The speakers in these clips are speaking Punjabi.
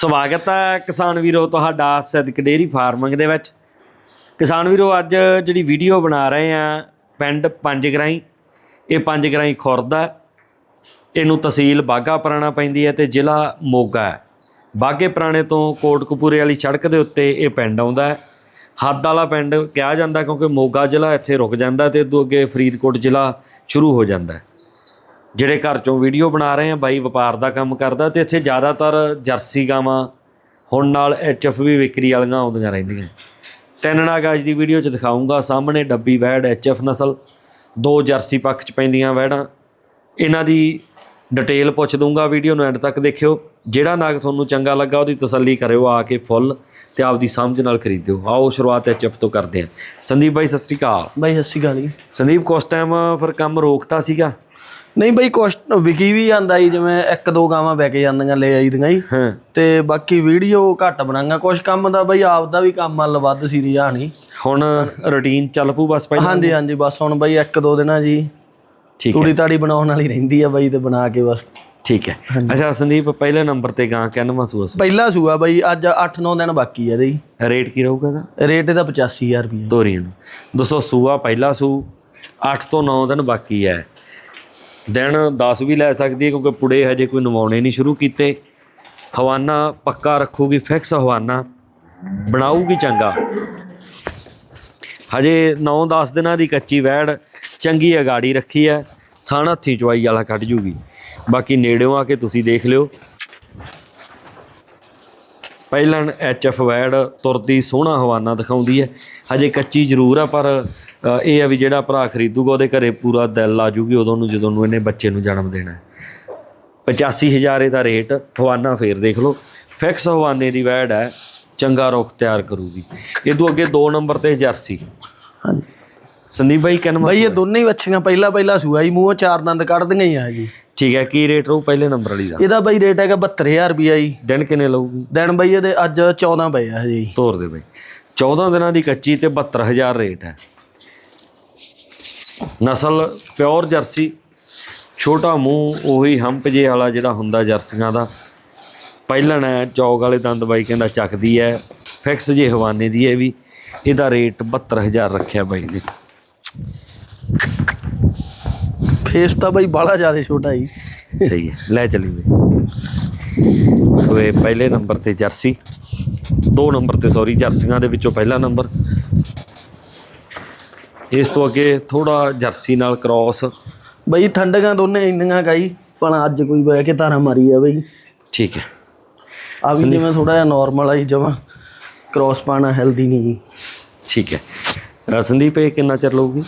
ਸਵਾਗਤ ਹੈ ਕਿਸਾਨ ਵੀਰੋ ਤੁਹਾਡਾ ਸਦਕ ਡੇਰੀ ਫਾਰਮਿੰਗ ਦੇ ਵਿੱਚ। ਕਿਸਾਨ ਵੀਰੋ, ਅੱਜ ਜਿਹੜੀ ਵੀਡੀਓ ਬਣਾ ਰਹੇ ਆ ਪਿੰਡ ਪੰਜ ਗਰਾਈ ਇਹ ਪੰਜ ਗਰਾਈ ਖੁਰਦਾ ਇਹਨੂੰ ਤਹਿਸੀਲ ਬਾਗਾ ਪੁਰਾਣਾ ਪੈਂਦੀ ਹੈ ਤੇ ਜ਼ਿਲ੍ਹਾ ਮੋਗਾ ਹੈ। ਬਾਗੇ ਪੁਰਾਣੇ ਤੋਂ ਕੋਟਕਪੂਰੇ ਵਾਲੀ ਸੜਕ ਦੇ ਉੱਤੇ ਇਹ ਪਿੰਡ ਆਉਂਦਾ ਹੈ। ਹੱਦ ਵਾਲਾ ਪਿੰਡ ਕਿਹਾ ਜਾਂਦਾ ਕਿਉਂਕਿ ਮੋਗਾ ਜ਼ਿਲ੍ਹਾ ਇੱਥੇ ਰੁਕ ਜਾਂਦਾ ਤੇ ਅੱਗੋਂ ਅੱਗੇ ਫਰੀਦਕੋਟ ਜ਼ਿਲ੍ਹਾ ਸ਼ੁਰੂ ਹੋ ਜਾਂਦਾ ਹੈ। ਜਿਹੜੇ ਘਰ ਚੋਂ ਵੀਡੀਓ ਬਣਾ ਰਹੇ ਆ ਬਾਈ ਵਪਾਰ ਦਾ ਕੰਮ ਕਰਦਾ ਤੇ ਇੱਥੇ ਜ਼ਿਆਦਾਤਰ ਜਰਸੀ ਗਾਵਾਂ ਹੁਣ ਨਾਲ ਐਚਐਫ ਵੀ ਵਿਕਰੀ ਵਾਲੀਆਂ ਆਉਂਦੀਆਂ ਰਹਿੰਦੀਆਂ। ਤਿੰਨ ਨਾਗ ਅੱਜ ਦੀ ਵੀਡੀਓ 'ਚ ਦਿਖਾਉਂਗਾ ਸਾਹਮਣੇ ਡੱਬੀ ਵੈੜ ਐਚਐਫ ਨਸਲ ਦੋ ਜਰਸੀ ਪੱਖ 'ਚ ਪੈਂਦੀਆਂ ਵੈੜਾਂ। ਇਹਨਾਂ ਦੀ ਡਿਟੇਲ ਪੁੱਛ ਦੂੰਗਾ ਵੀਡੀਓ ਨੂੰ ਐਂਡ ਤੱਕ ਦੇਖਿਓ। ਜਿਹੜਾ ਨਾਗ ਤੁਹਾਨੂੰ ਚੰਗਾ ਲੱਗਾ ਉਹਦੀ ਤਸੱਲੀ ਕਰਿਓ ਆ ਕੇ ਫੁੱਲ ਤੇ ਆਪਦੀ ਸਮਝ ਨਾਲ ਖਰੀਦਿਓ। ਆਓ ਸ਼ੁਰੂਆਤ ਐਚਐਫ ਤੋਂ ਕਰਦੇ ਹਾਂ। ਸੰਦੀਪ ਬਾਈ ਸਤਿ ਸ਼੍ਰੀ ਅਕਾਲ। ਬਾਈ ਸਤਿ ਸ਼੍ਰੀ ਅਕਾਲ ਜੀ। ਸੰਦੀਪ ਕੁਛ ਟਾਈਮ ਫਿਰ ਕੰਮ ਰੋਕਤਾ ਸੀਗਾ? ਨਹੀਂ ਬਾਈ ਕੁਛ ਵਿਕੀ ਵੀ ਜਾਂਦਾ ਜੀ ਜਿਵੇਂ ਇੱਕ ਦੋ ਗਾਵਾਂ ਵਿਕ ਜਾਂਦੀਆਂ ਲੈ ਆਈਦੀਆਂ ਜੀ। ਹਾਂ। ਤੇ ਬਾਕੀ ਵੀਡੀਓ ਘੱਟ ਬਣਾਂਗਾ। ਕੁਛ ਕੰਮ ਦਾ ਬਾਈ ਆਪਦਾ ਵੀ ਕੰਮ ਮੱਲ ਵੱਧ ਸੀ ਨਹੀਂ ਹੁਣ ਰੁਟੀਨ ਚੱਲ ਪੂ ਬਸ ਪਹਿਲਾਂ? ਹਾਂਜੀ ਹਾਂਜੀ ਬਸ ਹੁਣ ਬਾਈ ਇੱਕ ਦੋ ਦਿਨਾਂ ਜੀ ਠੀਕ ਹੈ। ਤੂੜੀ ਤਾੜੀ ਬਣਾਉਣ ਵਾਲੀ ਰਹਿੰਦੀ ਆ ਬਾਈ ਤੇ ਬਣਾ ਕੇ ਬਸ। ਠੀਕ ਹੈ। ਅੱਛਾ ਸੰਦੀਪ ਪਹਿਲੇ ਨੰਬਰ ਤੇ ਗਾਂ ਕਿੰਨਵਾਂ ਸੂਆ ਸੂ ਪਹਿਲਾ ਸੂਆ ਬਾਈ ਅੱਜ 8-9 ਦਿਨ ਬਾਕੀ ਆ ਇਹਦੇ ਰੇਟ ਕੀ ਰਹੂਗਾ ਇਹਦਾ? ਰੇਟ ਇਹਦਾ 85000 ਰੁਪਏ ਤੋਰੀਆਂ ਨੂੰ। ਦੋਸਤੋ ਸੂਆ ਪਹਿਲਾ ਸੂ 8 ਤੋਂ 9 ਦਿਨ ਬਾਕੀ ਹੈ। ਦਿਨ 10 ਵੀ ਲੈ ਸਕਦੀ ਹੈ ਕਿਉਂਕਿ ਪੁੜੇ ਹਜੇ ਕੋਈ ਨਵਾਉਣੇ ਨਹੀਂ ਸ਼ੁਰੂ ਕੀਤੇ। ਹਵਾਨਾ ਪੱਕਾ ਰੱਖੂਗੀ ਫਿਕਸ ਹਵਾਨਾ। ਬਣਾਊਗੀ ਚੰਗਾ। ਹਜੇ 9-10 ਦਿਨਾਂ ਦੀ ਕੱਚੀ ਵੈੜ, ਚੰਗੀ ਅਗਾੜੀ ਰੱਖੀ ਹੈ। ਥਾਣ ਹੱਥੀ ਚਵਾਈ ਵਾਲਾ ਕੱਢ ਜੂਗੀ। ਬਾਕੀ ਨੇੜਿਓਂ ਆ ਕੇ ਤੁਸੀਂ ਦੇਖ ਲਿਓ। ਪਹਿਲਾਂ ਐਚਐਫ ਵੈਡ ਤੁਰਦੀ ਸੋਹਣਾ ਹਵਾਨਾ ਦਿਖਾਉਂਦੀ ਹੈ। ਹਜੇ ਕੱਚੀ ਜ਼ਰੂਰ ਆ, ਪਰ ਇਹ ਆ ਵੀ ਜਿਹੜਾ ਭਰਾ ਖਰੀਦੂਗਾ ਉਹਦੇ ਘਰੇ ਪੂਰਾ ਦਿਲ ਆ ਜੂਗੀ ਉਦੋਂ ਨੂੰ ਜਦੋਂ ਨੂੰ ਇਹਨੇ ਬੱਚੇ ਨੂੰ ਜਨਮ ਦੇਣਾ ਹੈ। 85000 ਇਹਦਾ ਰੇਟ ਹਵਾਨਾ ਫੇਰ ਦੇਖ ਲਓ। ਫਿਕਸ ਹਵਾਨੇ ਦੀ ਵੈਡ ਹੈ ਚੰਗਾ ਰੁੱਖ ਤਿਆਰ ਕਰੂਗੀ। ਇਹ ਤੋਂ ਅੱਗੇ 2 ਨੰਬਰ ਤੇ ਜਰਸੀ। ਹਾਂਜੀ। ਸੰਦੀਪ ਬਾਈ ਕਿੰਨਾ ਬਾਈ ਇਹ ਦੋਨੇ ਹੀ ਵੱਛੀਆਂ ਪਹਿਲਾ ਪਹਿਲਾ ਸੂਆ ਜੀ ਮੂੰਹੋਂ ਚਾਰ ਦੰਦ ਕੱਢਦੀਆਂ ਹੀ ਆ ਜੀ। ਠੀਕ ਹੈ ਕੀ ਰੇਟ ਰਹੂ ਪਹਿਲੇ ਨੰਬਰ ਵਾਲੀ ਦਾ? ਇਹਦਾ ਬਾਈ ਰੇਟ ਹੈਗਾ 72000 ਰੁਪਿਆ ਜੀ। ਦਿਨ ਕਿੰਨੇ ਲਊਗੀ? ਦਿਨ ਬਾਈ ਇਹਦੇ ਅੱਜ 14 ਪਏ ਆ ਜੀ। ਤੋਰ ਦੇ ਬਾਈ। 14 ਦਿਨਾਂ ਦੀ ਕੱਚੀ ਤੇ 72000 ਰੇਟ ਹੈ। ਨਸਲ ਪਿਓਰ ਜਰਸੀ ਛੋਟਾ ਮੂੰਹ ਉਹੀ ਹੰਪ ਜੇ ਵਾਲਾ ਜਿਹੜਾ ਹੁੰਦਾ ਜਰਸੀਆਂ ਦਾ। ਪਹਿਲਣ ਹੈ ਚੌਕ ਵਾਲੇ ਦੰਦ ਬਾਈ ਕਹਿੰਦਾ ਚੱਕਦੀ ਹੈ ਫਿਕਸ ਜੇ ਹਵਾਨੇ ਦੀ ਹੈ ਵੀ ਇਹਦਾ ਰੇਟ 72000 ਰੱਖਿਆ ਬਾਈ ਨੇ। ਫੇਸ ਤਾਂ ਬਾਈ ਬਾਲਾ ਜ਼ਿਆਦਾ ਛੋਟਾ ਜੀ। ਸਹੀ ਹੈ ਲੈ ਚੱਲੀ ਬਈ। ਸੋ ਇਹ ਪਹਿਲੇ ਨੰਬਰ ਤੇ ਜਰਸੀ ਦੋ ਨੰਬਰ ਤੇ ਸੌਰੀ ਜਰਸੀਆਂ ਦੇ ਵਿੱਚੋਂ ਪਹਿਲਾ ਨੰਬਰ। ਇਸ ਤੋਂ ਅੱਗੇ ਥੋੜਾ ਜਰਸੀ ਨਾਲ ਕ੍ਰਾਸ ਬਾਈ ਠੰਡਕਾਂ ਦੋਨੇ ਇੰਨੀਆਂ ਕਾਈ ਪਰ ਅੱਜ ਕੋਈ ਬਹਿ ਕੇ ਧਾਰਾ ਮਾਰੀ ਆ ਬਾਈ। ਠੀਕ ਹੈ। ਆ ਵੀ ਜਿਵੇਂ ਥੋੜਾ ਜਿਹਾ ਨਾਰਮਲ ਆਈ ਜਮਾ ਕ੍ਰੋਸ ਪਾਣਾ ਹੈਲਦੀ ਨਹੀਂ ਜੀ। ਠੀਕ ਹੈ। ਸੰਦੀਪ ਇਹ ਕਿੰਨਾ ਚਿਰ ਲਊਗੀ?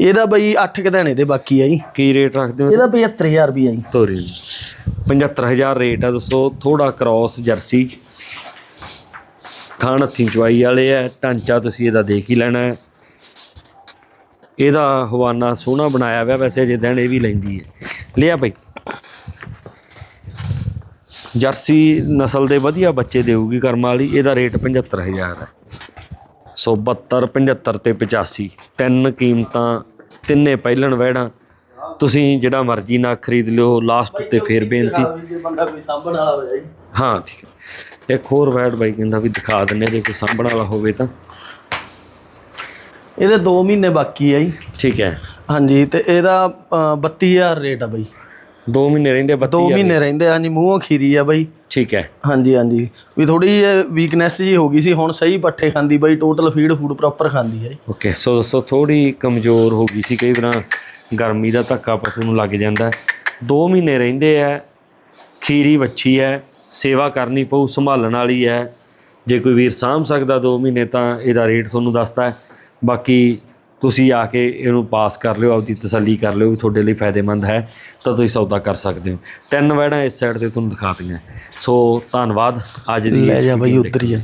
ਇਹਦਾ ਬਾਈ 8 ਕਦਾਣੇ ਤੇ ਬਾਕੀ ਆ ਜੀ। ਕੀ ਰੇਟ ਰੱਖਦੇ ਹੋ? ਇਹਦਾ 75000 ਰੁਪਿਆ ਜੀ। ਤੋਰੀ ਨੂੰ 75000 ਰੇਟ ਹੈ ਦੋਸਤੋ ਥੋੜਾ ਕ੍ਰਾਸ ਜਰਸੀ। ਥਾਣ ਹੱਥੀਂ ਚਵਾਈ ਵਾਲੇ ਹੈ ਢਾਂਚਾ ਤੁਸੀਂ ਇਹਦਾ ਦੇਖ ਹੀ ਲੈਣਾ ਹੈ। ਇਹਦਾ ਹਵਾਨਾ ਸੋਹਣਾ ਬਣਾਇਆ ਹੋਇਆ, ਵੈਸੇ ਜੇ ਦਿਨ ਇਹ ਵੀ ਲੈਂਦੀ ਹੈ। ਲਿਆ ਬਈ ਜਰਸੀ ਨਸਲ ਦੇ ਵਧੀਆ ਬੱਚੇ ਦੇਊਗੀ ਕਰਮ ਵਾਲੀ, ਇਹਦਾ ਰੇਟ 75000 ਹੈ। ਸੋ 72 75 ਤੇ 85 ਤਿੰਨ ਕੀਮਤਾਂ, ਤਿੰਨੇ ਪਹਿਲਣ ਵਹਿੜਾਂ। ਤੁਸੀਂ ਜਿਹੜਾ ਮਰਜ਼ੀ ਨਾ ਖਰੀਦ ਲਿਓ ਲਾਸਟ ਤੇ ਫੇਰ ਬੇਨਤੀ। ਹਾਂ, ਠੀਕ ਹੈ। ਇੱਕ ਹੋਰ ਵੈੜ ਬਾਈ ਕਹਿੰਦਾ ਵੀ ਦਿਖਾ ਦਿੰਨੇ ਜੇ ਕੋਈ ਸਾਂਭਣ ਵਾਲਾ ਹੋਵੇ ਤਾਂ। ਇਹਦੇ 2 ਮਹੀਨੇ ਬਾਕੀ ਆ ਜੀ। ਠੀਕ ਹੈ। ਹਾਂਜੀ ਤੇ ਇਹਦਾ ਅ, 32000 ਰੇਟ ਆ ਬਾਈ। 2 ਮਹੀਨੇ ਰਹਿੰਦੇ 2 32 ਮਹੀਨੇ ਰਹਿੰਦੇ ਹਾਂਜੀ ਮੂੰਹੋਂ ਖੀਰੀ ਆ ਬਾਈ। ਠੀਕ ਹੈ। ਹਾਂਜੀ ਹਾਂਜੀ। ਵੀ ਥੋੜੀ ਵੀਕਨੈਸ ਜੀ ਹੋ ਗਈ ਸੀ ਹੁਣ ਸਹੀ ਪੱਠੇ ਖਾਂਦੀ ਬਾਈ ਟੋਟਲ ਫੀਡ ਫੂਡ ਪ੍ਰੋਪਰ ਖਾਂਦੀ ਹੈ। ਓਕੇ ਸੋ ਦੋਸਤੋ ਥੋੜੀ ਕਮਜ਼ੋਰ ਹੋ ਗਈ ਸੀ ਕਈ ਵਾਰ ਗਰਮੀ ਦਾ ਧੱਕਾ ਪਸ਼ੂ ਨੂੰ ਲੱਗ ਜਾਂਦਾ ਹੈ। 2 ਮਹੀਨੇ ਰਹਿੰਦੇ ਆ ਖੀਰੀ ਵੱਛੀ ਹੈ ਸੇਵਾ ਕਰਨੀ ਪਊ ਸੰਭਾਲਣ ਵਾਲੀ ਹੈ। ਜੇ ਕੋਈ ਵੀਰ ਸਾਂਭ ਸਕਦਾ 2 ਮਹੀਨੇ ਤਾਂ ਇਹਦਾ ਰੇਟ ਤੁਹਾਨੂੰ ਦੱਸਦਾ ਹੈ। ਬਾਕੀ ਤੁਸੀਂ ਆ ਕੇ ਇਹਨੂੰ ਪਾਸ ਕਰ ਲਿਓ ਆਪਦੀ ਤਸੱਲੀ ਕਰ ਲਿਓ ਵੀ ਤੁਹਾਡੇ ਲਈ ਫਾਇਦੇਮੰਦ ਹੈ ਤਾਂ ਤੁਸੀਂ ਸੌਦਾ ਕਰ ਸਕਦੇ ਹੋ। ਤਿੰਨ ਵੈੜਾਂ ਇਸ ਸਾਈਡ ਤੇ ਤੁਹਾਨੂੰ ਦਿਖਾਤੀਆਂ ਸੋ ਧੰਨਵਾਦ ਅੱਜ ਦੀ ਲੈ ਜਾ ਬਾਈ ਉਧਰ ਹੀ ਆ